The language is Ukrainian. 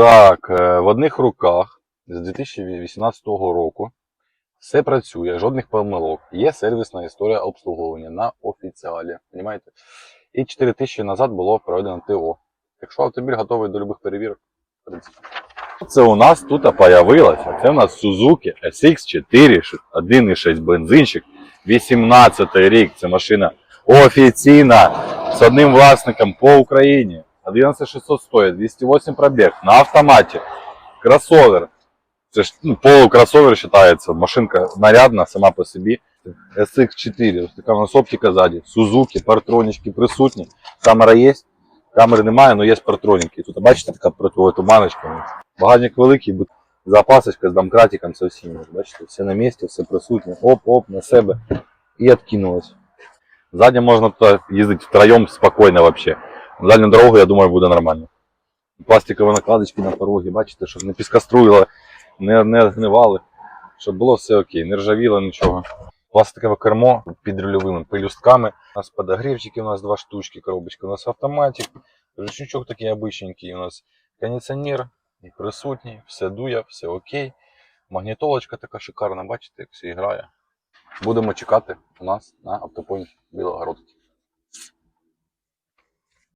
Так, е, в одних руках з 2018 року все працює, жодних помилок. Є сервісна історія обслуговування на офіціалі. Понімаєте? І 4 тисячі назад було проведено ТО. Якщо автомобіль готовий до будь-яких перевірок, в принципі. Це у нас тут появилося. Це у нас Suzuki SX4, 1,6 бензинчик, 18 рік. Це машина офіційна з одним власником по Україні. 11600 стоїть, 208 пробіг на автоматі. Кросовер. Це ж ну, полукросовер вважається. Машинка нарядна сама по собі. SX4, ось така у нас оптика ззаді. Suzuki, партронічки присутні. Камера є. Камери немає, але є партроніки. Тут бачите, така противотуманочка. Багажник великий, бу- запасочка з домкратиком со всім. Бачите, все на місці, все присутнє. Оп-оп, на себе. І відкинулось. Ззаді можна тут їздити втроєм спокійно вообще. Дальню дорогу, я думаю, буде нормально. Пластикові накладочки на порогі, бачите, щоб не піскоструїло, не, не гнивали, щоб було все окей, не ржавіло нічого. Пластикове кермо під рульовими пелюстками. У нас подогрівчики, у нас два штучки, коробочка, у нас автоматик, ручничок такий обичненький, у нас кондиціонер присутній, все дує, все окей. Магнітолочка така шикарна, бачите, як все грає. Будемо чекати у нас на автопойнті Білогородки.